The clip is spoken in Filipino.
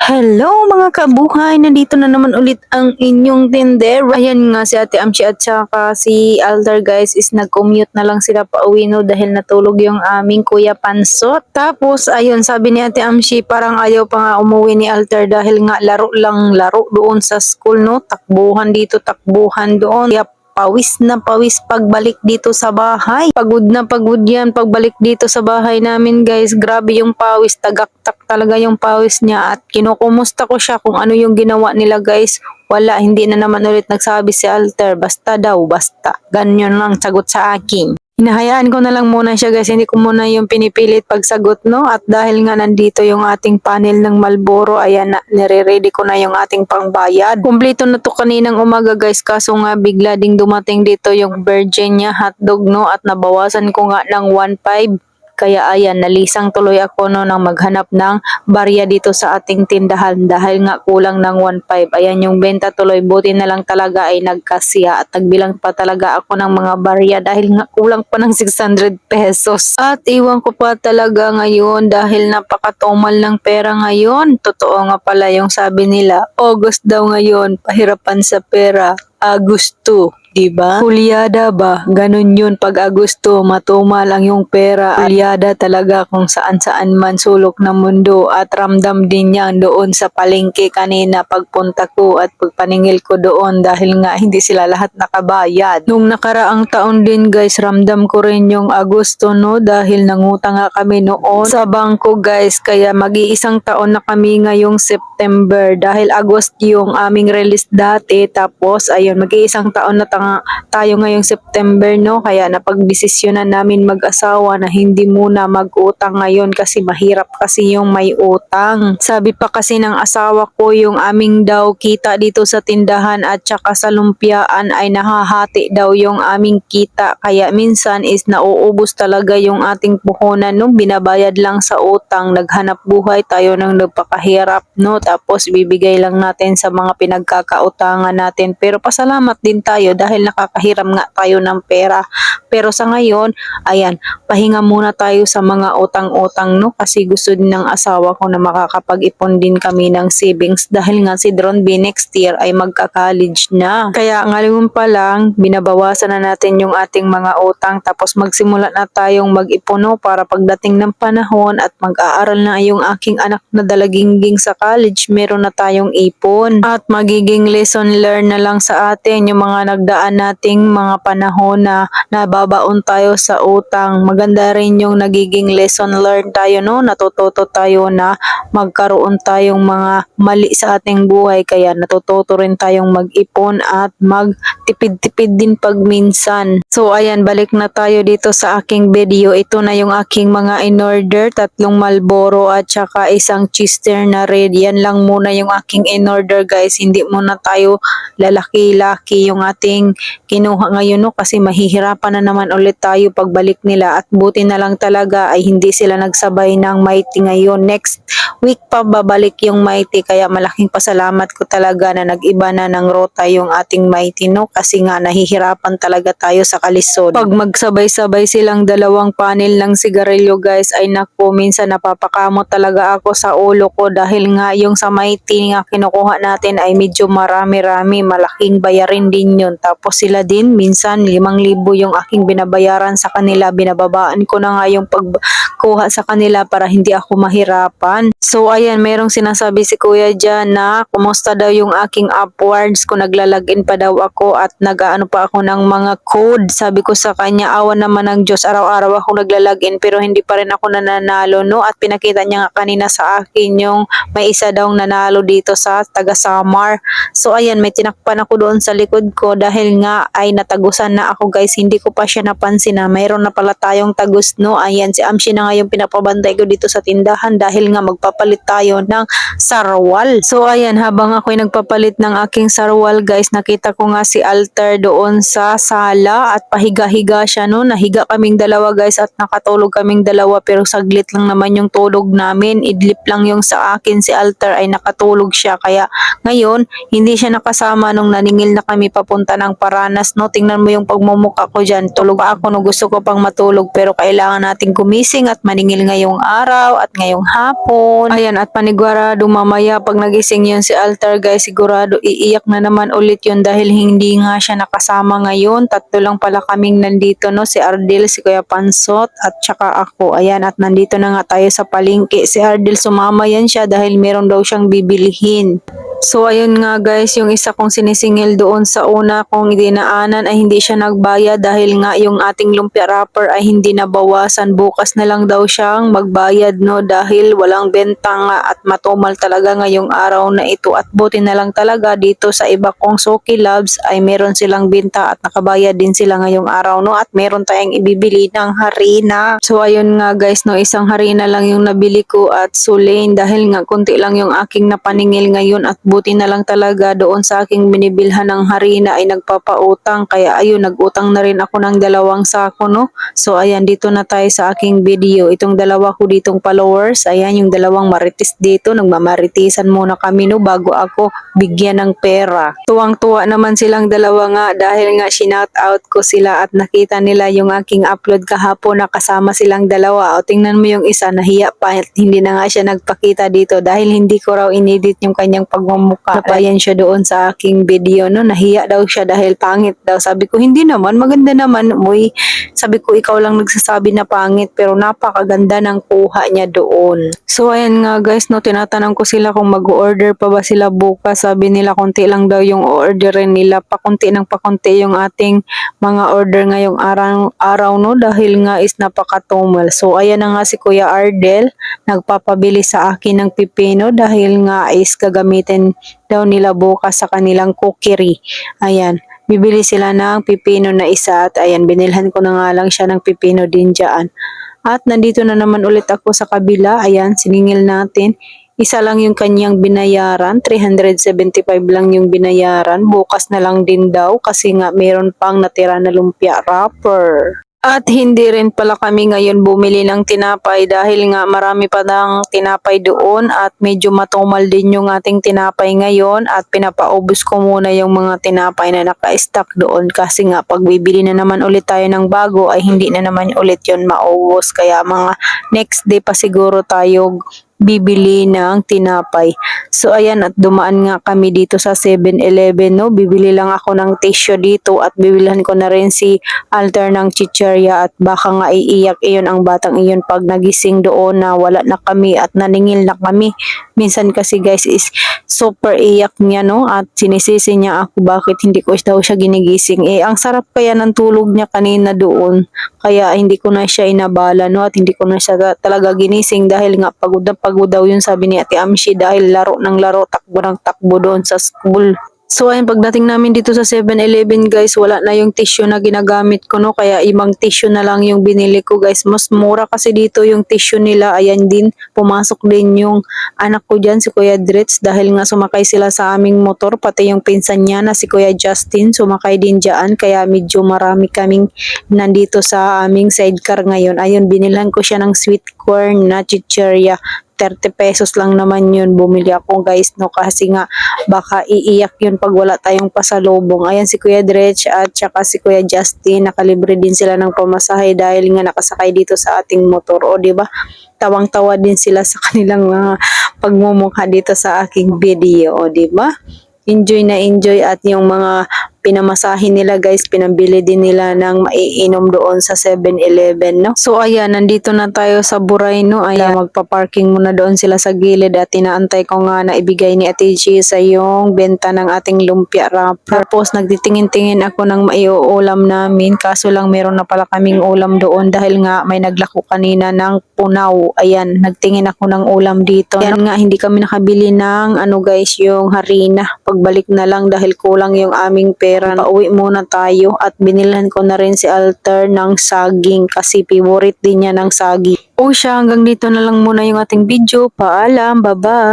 Hello mga kabuhay! Nandito na naman ulit ang inyong tinder. Ayan nga si Ate Amchi at saka si Alder guys is nag-commute na lang sila pa uwi no dahil natulog yung aming Kuya Pansot. Tapos ayun sabi ni Ate Amchi parang ayaw pa nga umuwi ni Alter dahil nga laro lang laro doon sa school no. Takbuhan dito, takbuhan doon. Kaya pawis na pawis pagbalik dito sa bahay. Pagod na pagod yan pagbalik dito sa bahay namin guys. Grabe yung pawis, tagaktak talaga yung pawis niya at kinukumusta ko siya kung ano yung ginawa nila guys. Wala, hindi na naman ulit nagsabi si Alter. Basta daw, basta. Ganyan lang sagot sa akin. Hinahayaan ko na lang muna siya guys, hindi ko muna yung pinipilit pagsagot no. At dahil nga nandito yung ating panel ng Malboro, ayan na, nire-ready ko na yung ating pangbayad. Kumplito na to kaninang umaga guys, kaso nga bigla ding dumating dito yung Virginia hotdog no. At nabawasan ko nga ng 1.5. Kaya ayan, nalisang tuloy ako no nang maghanap ng barya dito sa ating tindahan dahil nga kulang ng 1.5. Ayan yung benta tuloy, buti na lang talaga ay nagkasya at nagbilang pa talaga ako ng mga barya dahil nga kulang pa ng 600 pesos. At iwan ko pa talaga ngayon dahil napakatumal ng pera ngayon. Totoo nga pala yung sabi nila, August daw ngayon, pahirapan sa pera. August 2. Diba? Kulyada ba? Ganun yun. Pag Agosto, matumal ang yung pera. Kulyada talaga kung saan-saan man sulok ng mundo. At ramdam din yan doon sa palengke kanina pagpunta ko at pagpaningil ko doon dahil nga hindi sila lahat nakabayad. Nung nakaraang taon din guys, ramdam ko rin yung Agosto no dahil nangutang nga kami noon sa bangko guys. Kaya mag-iisang taon na kami ngayong September dahil Agosto yung aming release dati. Tapos ayun, mag-iisang taon na tanga, tayo ngayong September no? Kaya napagdesisyonan namin mag-asawa na hindi muna mag-utang ngayon kasi mahirap kasi yung may utang. Sabi pa kasi ng asawa ko yung aming daw kita dito sa tindahan at saka sa lumpiaan ay nahahati daw yung aming kita. Kaya minsan is nauubos talaga yung ating puhunan no? Binabayad lang sa utang naghanap buhay tayo ng nagpakahirap no? Tapos bibigay lang natin sa mga pinagkakautangan natin. Pero pasalamat din tayo dahil nakakahiram nga tayo ng pera. Pero sa ngayon ayan pahinga muna tayo sa mga utang-utang no? Kasi gusto din ng asawa ko na makakapag-ipon din kami ng savings dahil nga si Dron B next year ay magka-college na. Kaya ngayon pa lang binabawasan na natin yung ating mga utang. Tapos magsimula na tayong mag-ipon no, para pagdating ng panahon at mag-aaral na yung aking anak na dalagingging sa college meron na tayong ipon. At magiging lesson learn na lang sa atin yung mga nagdaan nating mga panahon na nababaon tayo sa utang maganda rin yung nagiging lesson learn tayo no natututo tayo na magkaroon tayong mga mali sa ating buhay kaya natututo rin tayong mag-ipon at magtipid-tipid din pag. So ayan, balik na tayo dito sa aking video. Ito na yung aking mga in-order, tatlong Malboro at saka isang Chester na red. Yan lang muna yung aking in-order guys. Hindi muna tayo lalaki-laki yung ating kinuha ngayon no? Kasi mahihirapan na naman ulit tayo pagbalik nila. At buti na lang talaga ay hindi sila nagsabay ng mighty ngayon. Next week pa babalik yung mighty. Kaya malaking pasalamat ko talaga na nag-iba na ng rota yung ating mighty no? Kasi nga nahihirapan talaga tayo sa kalisod. Pag magsabay-sabay silang dalawang panel ng sigarilyo guys ay naku minsan napapakamot talaga ako sa ulo ko. Dahil nga yung sa mighty nga kinukuha natin ay medyo marami-rami. Malaking bayarin din yun. Tapos sila din. Minsan 5,000 yung aking binabayaran sa kanila. Binababaan ko na nga yung pagkuha sa kanila para hindi ako mahirapan. So ayan, merong sinasabi si Kuya dyan na kumusta daw yung aking upwards kung naglalagin pa daw ako at nag-ano pa ako ng mga code. Sabi ko sa kanya, awan naman ng Diyos, araw-araw ako naglalagin pero hindi pa rin ako nananalo no at pinakita niya nga kanina sa akin yung may isa daw nanalo dito sa taga Samar. So ayan, may tinakpan ako doon sa likod ko dahil nga ay natagusan na ako guys. Hindi ko pa siya napansin na mayroon na pala tayong tagus no. Ayan, si Amshi na nga yung pinapabantay ko dito sa tindahan dahil nga magpapalit tayo ng sarwal. So ayan, habang ako'y nagpapalit ng aking sarwal guys, nakita ko nga si Alter doon sa sala at pahiga-higa siya no. Nahiga kaming dalawa guys at nakatulog kaming dalawa pero saglit lang naman yung tulog namin. Idlip lang yung sa akin si Alter ay nakatulog siya kaya ngayon hindi siya nakasama nung naningil na kami papunta ng Paranas no. Tingnan mo yung pagmumukha ko dyan. Tulog ako no gusto ko pang matulog pero kailangan nating gumising at at maningil ngayong araw at ngayong hapon. Ayan at panigurado mamaya pag nagising yun si Altar guys sigurado iiyak na naman ulit yun dahil hindi nga siya nakasama ngayon. Tatlo lang pala kaming nandito no si Ardel, si Kuya Pansot at saka ako. Ayan at nandito na nga tayo sa palengke. Si Ardel sumama yan siya dahil meron daw siyang bibilihin. So ayun nga guys, yung isa kong sinisingil doon sa una kong dinaanan ay hindi siya nagbayad dahil nga yung ating lumpia wrapper ay hindi nabawasan. Bukas na lang daw siyang magbayad no dahil walang benta nga at matumal talaga ngayong araw na ito at buti na lang talaga dito sa iba kong Soki Labs ay meron silang benta at nakabayad din sila ngayong araw no at meron tayong ibibili ng harina. So ayun nga guys no, isang harina lang yung nabili ko at sulain dahil nga konti lang yung aking napaningil ngayon at buti na lang talaga doon sa aking binibilhan ng harina ay nagpapautang kaya ayun nagutang na rin ako ng dalawang sako no. So ayan dito na tayo sa aking video. Itong dalawa ko ditong followers, ayan yung dalawang marites dito, nagmamaritisan muna kami no bago ako bigyan ng pera. Tuwang-tuwa naman silang dalawa nga dahil nga shinout out ko sila at nakita nila yung aking upload kahapon na kasama silang dalawa. O tingnan mo yung isa nahiya pa hindi na nga siya nagpakita dito dahil hindi ko raw inedit yung kanyang pagmumukha. Napayan siya doon sa aking video no, nahiya daw siya dahil pangit daw. Sabi ko hindi naman, maganda naman. Uy, sabi ko ikaw lang nagsasabi na pangit pero napakaganda ng kuha niya doon. So ayan nga guys, no, tinatanong ko sila kung mag-order pa ba sila bukas. Sabi nila konti lang daw yung orderin nila. Pakunti ng pakunti yung ating mga order ngayong araw, araw no dahil nga is napakatumal. So ayan na nga si Kuya Ardel nagpapabili sa akin ng pipino dahil nga is gagamitin daw nila bukas sa kanilang cookery. Ayan. Bibili sila ng pipino na isa at ayan, binilhan ko na nga lang siya ng pipino din dyan. At nandito na naman ulit ako sa kabila. Ayan, siningil natin. Isa lang yung kanyang binayaran. 375 lang yung binayaran. Bukas na lang din daw kasi nga meron pang natira na lumpia wrapper. At hindi rin pala kami ngayon bumili ng tinapay dahil nga marami pa ng tinapay doon at medyo matumal din yung ating tinapay ngayon at pinapaubos ko muna yung mga tinapay na naka-stock doon kasi nga pag bibili na naman ulit tayo ng bago ay hindi na naman ulit yun maubos kaya mga next day pa siguro tayo bibili ng tinapay. So ayan at dumaan nga kami dito sa 7-Eleven no. Bibili lang ako ng tissue dito at bibilhan ko na rin si Alter ng chicherya at baka nga iiyak iyon ang batang iyon pag nagising doon na wala na kami at naningil na kami. Minsan kasi guys is super iyak niya no at sinisisi niya ako bakit hindi ko daw siya ginigising. Eh ang sarap kaya ng tulog niya kanina doon kaya hindi ko na siya inabala no at hindi ko na siya ta- talaga ginising dahil nga pagod na pagod daw yun sabi ni Ate Amshi dahil laro ng laro takbo ng takbo doon sa school. So ayun pagdating namin dito sa 7-Eleven guys wala na yung tissue na ginagamit ko no? Kaya ibang tissue na lang yung binili ko guys. Mas mura kasi dito yung tissue nila. Ayan din pumasok din yung anak ko dyan si Kuya Dritz dahil nga sumakay sila sa aming motor pati yung pinsan niya na si Kuya Justin sumakay din dyan. Kaya medyo marami kaming nandito sa aming sidecar ngayon. Ayun binilhan ko siya ng sweet corn na chicherya 30 pesos lang naman yun. Bumili ako guys no? Kasi nga baka iiyak yun pag wala tayong pasalubong. Ayan si Kuya Dretch at saka si Kuya Justin. Nakalibre din sila ng pamasahe dahil nga nakasakay dito sa ating motor. O ba? Tawang-tawa din sila sa kanilang mga pagmumukha dito sa aking video. O ba? Enjoy na enjoy at yung mga pinamasahin nila guys, pinabili din nila ng maiinom doon sa 7-Eleven, no? So ayan, nandito na tayo sa Buray, no? Ayan, magpa-parking muna doon sila sa gilid at tinaantay ko nga na ibigay ni Ate G sa yung benta ng ating lumpia wrapper. Tapos nagtitingin-tingin ako ng maiuulam namin, kaso lang meron na pala kaming ulam doon dahil nga may naglako kanina ng punaw. Ayan, nagtingin ako ng ulam dito. Ayan nga, hindi kami nakabili ng ano guys, yung harina. Pagbalik na lang dahil kulang yung aming pera. Pauwi muna tayo at binilhan ko na rin si Alter ng saging kasi favorite din niya ng saging. O siya, hanggang dito na lang muna yung ating video. Paalam, bye-bye!